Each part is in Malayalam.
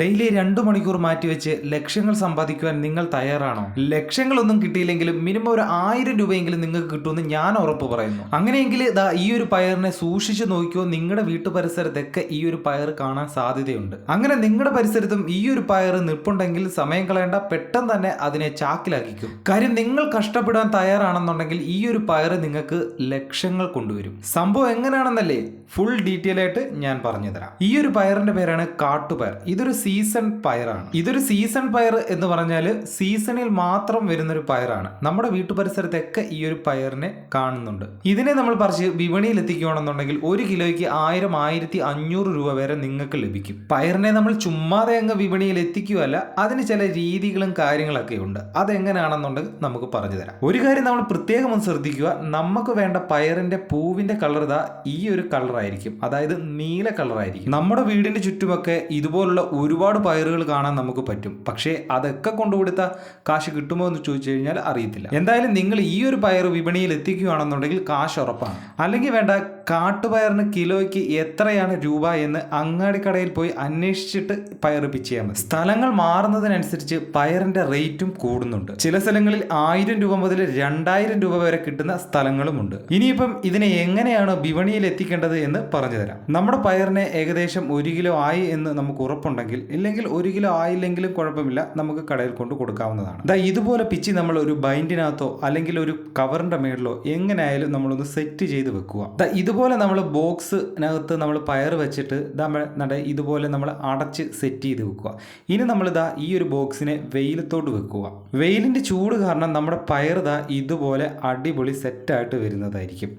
ഡെയിലി രണ്ടു മണിക്കൂർ മാറ്റിവെച്ച് ലക്ഷ്യങ്ങൾ സമ്പാദിക്കുവാൻ നിങ്ങൾ തയ്യാറാണോ? ലക്ഷങ്ങളൊന്നും കിട്ടിയില്ലെങ്കിലും മിനിമം ഒരു ആയിരം രൂപയെങ്കിലും നിങ്ങൾക്ക് കിട്ടുമെന്ന് ഞാൻ ഉറപ്പ് പറയുന്നു. അങ്ങനെയെങ്കിൽ ഇതാ ഈ ഒരു പയറിനെ സൂക്ഷിച്ചു നോക്കിയോ? നിങ്ങളുടെ വീട്ടു പരിസരത്തൊക്കെ ഈ ഒരു പയർ കാണാൻ സാധ്യതയുണ്ട്. അങ്ങനെ നിങ്ങളുടെ പരിസരത്തും ഈ ഒരു പയർ നിൽപ്പുണ്ടെങ്കിൽ സമയം കളയേണ്ട പെട്ടെന്ന് തന്നെ അതിനെ ചാക്കിലാക്കിക്കും. കാര്യം നിങ്ങൾ കഷ്ടപ്പെടാൻ തയ്യാറാണെന്നുണ്ടെങ്കിൽ ഈ ഒരു പയർ നിങ്ങൾക്ക് ലക്ഷങ്ങൾ കൊണ്ടുവരും. സംഭവം എങ്ങനെയാണെന്നല്ലേ ഫുൾ ഡീറ്റെയിൽ ആയിട്ട് ഞാൻ പറഞ്ഞുതരാം. ഈ ഒരു പയറിന്റെ പേരാണ് കാട്ടുപയർ. ഇതൊരു സീസൺ പയറാണ്. ഇതൊരു സീസൺ പയർ എന്ന് പറഞ്ഞാൽ സീസണിൽ മാത്രം വരുന്നൊരു പയറാണ്. നമ്മുടെ വീട്ടുപരിസരത്തൊക്കെ ഈ ഒരു പയറിനെ കാണുന്നുണ്ട്. ഇതിനെ നമ്മൾ പറിച്ച് വിപണിയിൽ എത്തിക്കുകയാണെന്നുണ്ടെങ്കിൽ ഒരു കിലോയ്ക്ക് ആയിരം ആയിരത്തി അഞ്ഞൂറ് രൂപ വരെ നിങ്ങൾക്ക് ലഭിക്കും. പയറിനെ നമ്മൾ ചുമ്മാതെ അങ്ങ് വിപണിയിൽ എത്തിക്കുകയല്ല അതിന് ചില രീതികളും കാര്യങ്ങളൊക്കെ ഉണ്ട്. അതെങ്ങനെയാണെന്നുണ്ടെങ്കിൽ നമുക്ക് പറഞ്ഞു തരാം. ഒരു കാര്യം നമ്മൾ പ്രത്യേകം ഒന്ന് ശ്രദ്ധിക്കുക. നമുക്ക് വേണ്ട പയറിന്റെ പൂവിന്റെ കളർ ഇതാ ഈ ഒരു കളറായിരിക്കും. അതായത് നീല കളറായിരിക്കും. നമ്മുടെ വീടിന്റെ ചുറ്റുമൊക്കെ ഇതുപോലുള്ള ഒരുപാട് പയറുകൾ കാണാൻ നമുക്ക് പറ്റും. പക്ഷേ അതൊക്കെ കൊണ്ടുകൊടുത്ത കാശ് കിട്ടുമോ എന്ന് ചോദിച്ചു കഴിഞ്ഞാൽ അറിയത്തില്ല. എന്തായാലും നിങ്ങൾ ഈ ഒരു പയർ വിപണിയിൽ എത്തിക്കുകയാണെന്നുണ്ടെങ്കിൽ കാശ് ഉറപ്പാണ്. അല്ലെങ്കിൽ വേണ്ട കാട്ടുപയറിന് കിലോയ്ക്ക് എത്രയാണ് രൂപ എന്ന് അങ്ങാടിക്കടയിൽ പോയി അന്വേഷിച്ചിട്ട് പയർ പിച്ച് ചെയ്യാൻ മതി സ്ഥലങ്ങൾ മാറുന്നതിനനുസരിച്ച് പയറിന്റെ റേറ്റും കൂടുന്നുണ്ട്. ചില സ്ഥലങ്ങളിൽ ആയിരം രൂപ മുതൽ രണ്ടായിരം രൂപ വരെ കിട്ടുന്ന സ്ഥലങ്ങളുമുണ്ട്. ഇനിയിപ്പം ഇതിനെ എങ്ങനെയാണ് വിപണിയിൽ എത്തിക്കേണ്ടത് എന്ന് പറഞ്ഞു തരാം. നമ്മുടെ പയറിനെ ഏകദേശം ഒരു കിലോ ആയി എന്ന് നമുക്ക് ഉറപ്പുണ്ടെങ്കിൽ ഇല്ലെങ്കിൽ ഒരു കിലോ ആയില്ലെങ്കിലും കുഴപ്പമില്ല നമുക്ക് കടയിൽ കൊണ്ട് കൊടുക്കാവുന്നതാണ്. ദാ ഇതുപോലെ പിച്ചി നമ്മൾ ഒരു ബൈൻഡിനകത്തോ അല്ലെങ്കിൽ ഒരു കവറിന്റെ മേളിലോ എങ്ങനെയായാലും നമ്മളൊന്ന് സെറ്റ് ചെയ്ത് വെക്കുക. ദാ ഇതുപോലെ നമ്മൾ ബോക്സിനകത്ത് നമ്മൾ പയർ വെച്ചിട്ട് നമ്മൾ നട ഇതുപോലെ നമ്മൾ അടച്ച് സെറ്റ് ചെയ്ത് വെക്കുക. ഇനി നമ്മൾ ഇതാ ഈ ഒരു ബോക്സിനെ വെയിലത്തോട്ട് വെക്കുക. വെയിലിന്റെ ചൂട് കാരണം നമ്മുടെ പയർ ദാ ഇതുപോലെ അടിപൊളി സെറ്റായിട്ട് വരുന്നതായിരിക്കും.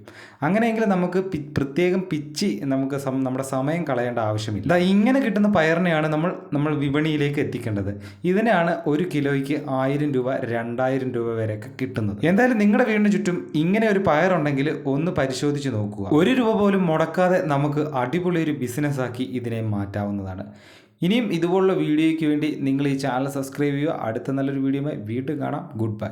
അങ്ങനെയെങ്കിൽ നമുക്ക് പ്രത്യേകം പിച്ച് നമുക്ക് നമ്മുടെ സമയം കളയേണ്ട ആവശ്യമില്ല. ദാ ഇങ്ങനെ കിട്ടുന്ന പയറിനെയാണ് നമ്മൾ നമ്മൾ വിപണിയിലേക്ക് എത്തിക്കേണ്ടത്. ഇതിനാണ് ഒരു കിലോയ്ക്ക് ആയിരം രൂപ രണ്ടായിരം രൂപ വരെയൊക്കെ കിട്ടുന്നത്. എന്തായാലും നിങ്ങളുടെ വീടിന് ചുറ്റും ഇങ്ങനെ ഒരു പയറുണ്ടെങ്കിൽ ഒന്ന് പരിശോധിച്ച് നോക്കുക. ഒരു രൂപ പോലും മുടക്കാതെ നമുക്ക് അടിപൊളി ഒരു ബിസിനസ് ആക്കി ഇതിനെ മാറ്റാവുന്നതാണ്. ഇനിയും ഇതുപോലുള്ള വീഡിയോയ്ക്ക് വേണ്ടി നിങ്ങൾ ഈ ചാനൽ സബ്സ്ക്രൈബ് ചെയ്യുക. അടുത്ത നല്ലൊരു വീഡിയോയുമായി വീണ്ടും കാണാം. Good bye